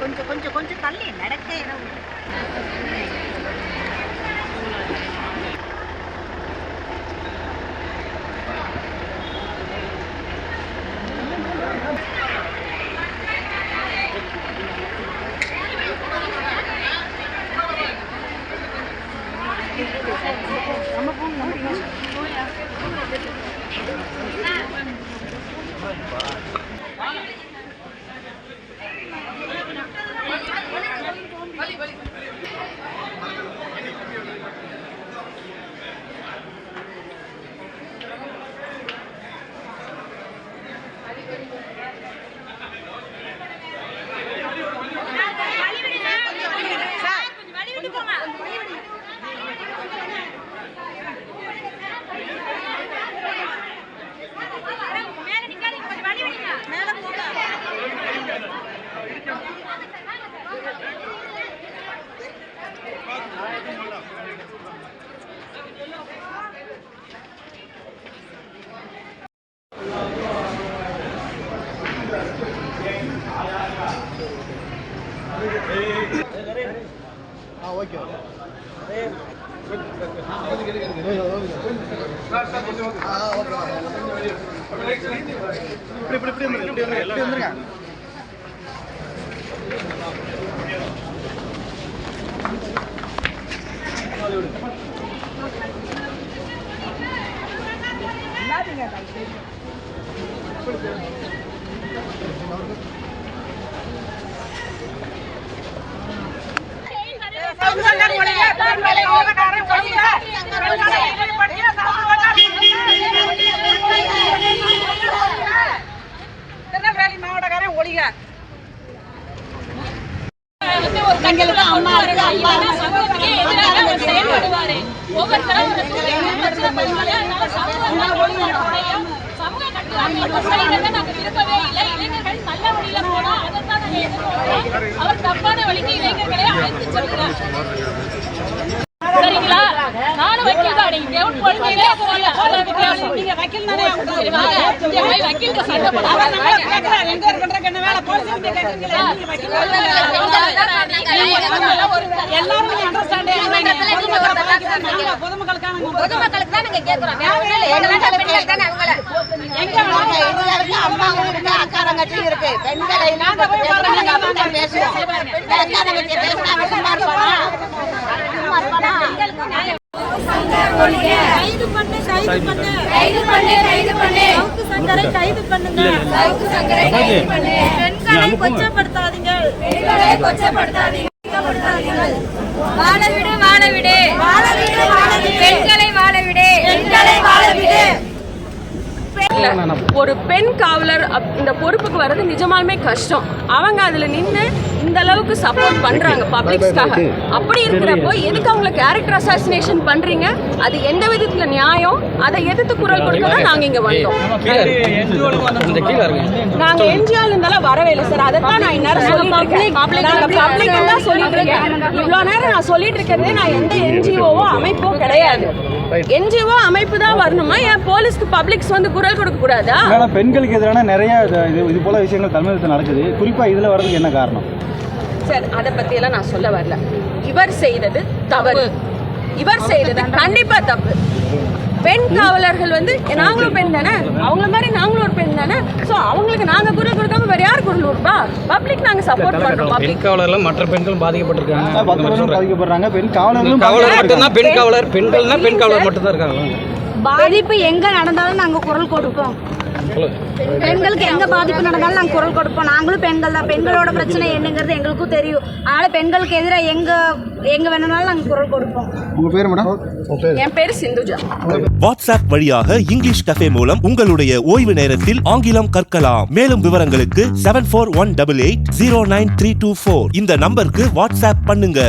கொஞ்சம் கொஞ்சம் கொஞ்சம் தள்ளி நடக்க இடம் விடு. திருநெல்வேலி மாவட்டக்காரன் ஒளிக எங்களுக்கு அம்மா இருக்கு அப்பா இருக்கு. சமூகத்துக்கு எதிராக அவர் செயல்படுவாரு. ஒவ்வொருத்தரும் ஒரு தூய்மை பிரச்சனை பண்ணுவாரு. அதனால சமூகத்தினுடைய சமூக கட்டுவாங்க செய்யறதை இல்லை. இளைஞர்கள் நல்ல வழியில போனா அவர் தப்பான வழிக்கு இளைஞர்களை செல்கிறார். சரிங்களா நானும் வக்கீல் தான் நீங்க தேவன் கொள்கையிலே. நீங்க வக்கீல் தானே. சண்டை பண்றதுக்கு என்ன வேலை? போலீஸ் எல்லாரும் பொதுமக்களுக்கு தான் நாங்க பெண்கள் தானே அவங்கள? இருக்கு அம்மாவும் இருக்கு அக்கா தங்கச்சியும் இருக்கு. பெண்களை பேசுவோம். பேசினா சும்மா இருப்பானா? சும்மா இருப்பானா? கைது பண்ணு கைது பண்ணு. கைது பண்ணு கைது பண்ணு. சவுக்கு சங்கரை கைது பண்ணுங்க. சவுக்கு சங்கரை கைது பண்ணு. பெண்களை கொச்சப்படுத்தாதீங்க. பெண்களை கொச்சப்படுத்தாதீங்க. வாழ விடு வாழ விடு பெண்களை வாழ விடு பெண்களை வாழ விடு இல்ல. ஒரு பெண் காவலர் அப்- இந்த பொறுப்புக்கு வர்றது நிஜமாலுமே கஷ்டம். அவங்க அதுல நின்னு இந்த அளவுக்கு சப்போர்ட் பண்றாங்க பப்ளிக்ஸ்க்காக அப்படி இருக்கிறப்போ எதுக்கு அவங்கள கேரக்டர் அசாசினேஷன் பண்றீங்க? அது எந்த விதத்துல நியாயம்? அதை எதிர்த்து குரல் கொடுக்க தான் நாங்க இங்க வந்தோம் நாங்க என்ஜிஆர் இருந்தாலும் வரவே இல்லை சார். அதை தான் நான் இந்நேரம் சொல்லிட்டு இருக்கேன். தான் சொல்லிட்டு இருக்கேன் இவ்வளவு நேரம் நான் சொல்லிட்டு இருக்கிறதே நான் எந்த என்ஜிஓவோ அமைப்போ கிடையாது. என்ஜிஓ அமைப்பு தான் வரணுமா? ஏன் போலீஸ்க்கு பப்ளிக்ஸ் வந்து குரல் கொடுக்க கூடாதா? மேடம் பெண்களுக்கு எதிரான நிறைய இது இது- இது போல விஷயங்கள் தமிழகத்தில் நடக்குது. குறிப்பா இதுல வர்றதுக்கு என்ன காரணம்? சார் அதை பத்தி எல்லாம் நான் சொல்ல வரல. இவர் செய்தது தவறு. இவர் செய்தது கண்டிப்பா தப்பு. பெண் காவலர்கள் வந்து நாங்களும் பெண் தானே? அவங்கள மாதிரி நாங்களும் ஒரு பெண் தானே? சோ அவங்களுக்கு நாங்க குரல் கொடுக்காம வேற யார் குரல் கொடுப்பா? பப்ளிக் நாங்க சப்போர்ட் பண்றோம் பெண் காவலர்ல மற்ற பெண்களும் பாதிக்கப்பட்டிருக்காங்க. பாதிக்கப்படுறாங்க. பெண் காவலர்களும் காவலர் மட்டும்தான் பெண் காவலர். பெண்கள்னா பெண் காவலர் மட்டும் தான் இருக்காங்க. பாதிப்பு எங்க நடந்தாலும் நாங்க குரல் கொடுப்போம். பெண்களுக்கு எங்க பாதிப்பு நடந்தாலும் நாங்க குரல் கொடுப்போம். நாங்களும் பெண்கள் தான். பெண்களோட பிரச்சனை என்னங்கிறது எங்களுக்கும் தெரியும். அதனால பெண்களுக்கு எதிராக எங்க எங்க வேணும்னாலும் நாங்க குரல் கொடுப்போம். உங்கள் பேர் மேடம்? என் பேரு சிந்துஜா. வாட்ஸ்அப் வழியாக இங்கிலீஷ் கஃபே மூலம் உங்களுடைய ஓய்வு நேரத்தில் ஆங்கிலம் கற்கலாம். மேலும் விவரங்களுக்கு seven four one double eight zero nine three two four இந்த நம்பருக்கு வாட்ஸ்அப் பண்ணுங்க.